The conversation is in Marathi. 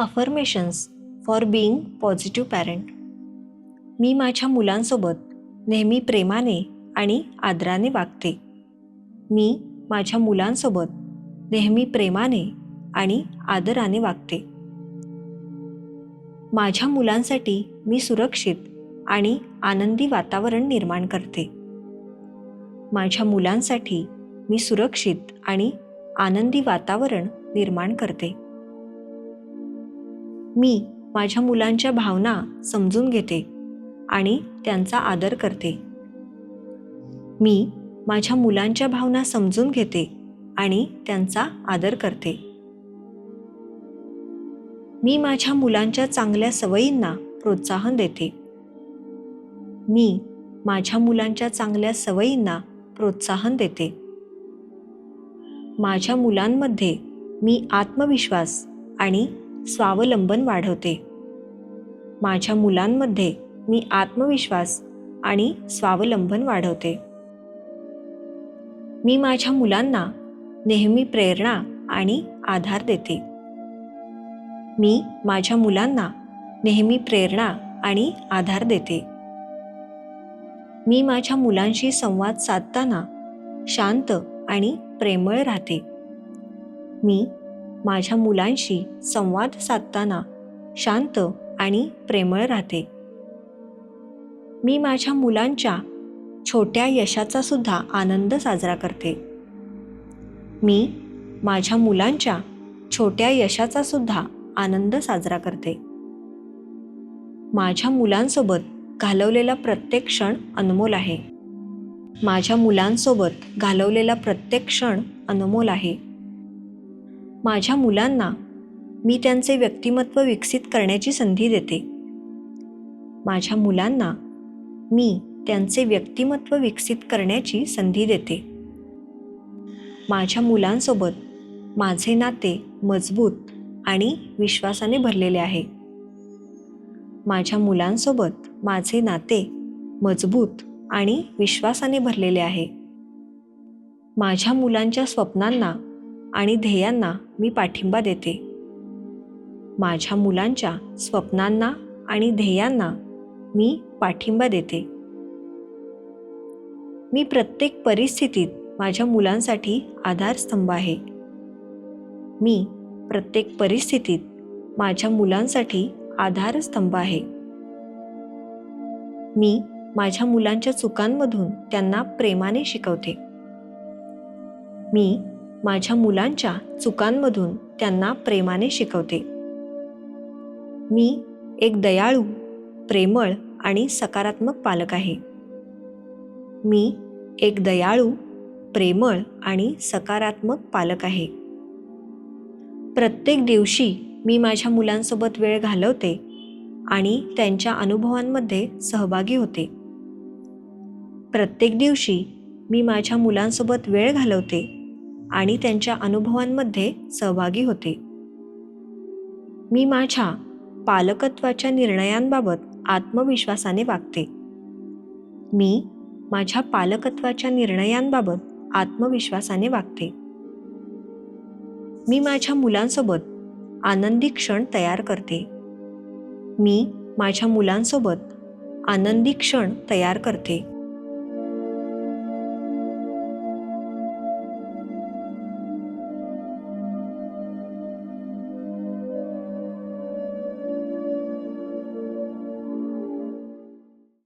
Affirmations for being positive parent मी माझ्या मुलांसोबत नेहमी प्रेमाने आणि आदराने वागते. मी माझ्या मुलांसोबत नेहमी प्रेमाने आणि आदराने वागते. माझ्या मुलांसाठी मी सुरक्षित आणि आनंदी वातावरण निर्माण करते. माझ्या मुलांसाठी मी सुरक्षित आणि आनंदी वातावरण निर्माण करते. मी माझ्या मुलांच्या भावना समजून घेते आणि त्यांचा आदर करते. मी माझ्या मुलांच्या भावना समजून घेते आणि त्यांचा आदर करते. मी माझ्या मुलांच्या चांगल्या सवयींना प्रोत्साहन देते. मी माझ्या मुलांच्या चांगल्या सवयींना प्रोत्साहन देते. माझ्या मुलांमध्ये मी आत्मविश्वास आणि स्वावलंबन वाढवते. माझ्या मुलांमध्ये मी आत्मविश्वास आणि स्वावलंबन वाढवते. मी माझ्या मुलांना नेहमी प्रेरणा आणि आधार देते. मी माझ्या मुलांना नेहमी प्रेरणा आणि आधार देते. मी माझ्या मुलांशी संवाद साधताना शांत आणि प्रेमळ राहते. मी माझ्या मुलांशी संवाद साधताना शांत आणि प्रेमळ राहते. मी माझ्या मुलांच्या छोट्या यशाचा सुद्धा आनंद साजरा करते. मी माझ्या मुलांच्या छोट्या यशाचा सुद्धा आनंद साजरा करते. माझ्या मुलांसोबत घालवलेला प्रत्येक क्षण अनमोल आहे. माझ्या मुलांसोबत घालवलेला प्रत्येक क्षण अनमोल आहे. माझ्या मुलांना मी त्यांचे व्यक्तिमत्व विकसित करण्याची संधी देते. माझ्या मुलांना मी त्यांचे व्यक्तिमत्व विकसित करण्याची संधी देते. माझ्या मुलांसोबत माझे नाते मजबूत आणि विश्वासाने भरलेले आहे. माझ्या मुलांसोबत माझे नाते मजबूत आणि विश्वासाने भरलेले आहे. माझ्या मुलांच्या स्वप्नांना आणि ध्येयांना मी पाठिंबा देते. माझ्या मुलांच्या स्वप्नांना आणि ध्येयांना मी पाठिंबा देते. मी प्रत्येक परिस्थितीत माझ्या मुलांसाठी आधारस्तंभ आहे. मी प्रत्येक परिस्थितीत माझ्या मुलांसाठी आधारस्तंभ आहे. मी माझ्या मुलांच्या चुकांमधून त्यांना प्रेमाने शिकवते. मी माझ्या मुलांच्या चुकांमधून त्यांना प्रेमाने शिकवते. मी एक दयाळू प्रेमळ आणि सकारात्मक पालक आहे. मी एक दयाळू प्रेमळ आणि सकारात्मक पालक आहे. प्रत्येक दिवशी मी माझ्या मुलांसोबत वेळ घालवते आणि त्यांच्या अनुभवांमध्ये सहभागी होते. प्रत्येक दिवशी मी माझ्या मुलांसोबत वेळ घालवते आणि त्यांच्या अनुभवांमध्ये सहभागी होते. मी माझ्या पालकत्वाच्या निर्णयांबाबत आत्मविश्वासाने वागते. मी माझ्या पालकत्वाच्या निर्णयांबाबत आत्मविश्वासाने वागते. मी माझ्या मुलांसोबत आनंदी क्षण तयार करते. मी माझ्या मुलांसोबत आनंदी क्षण तयार करते.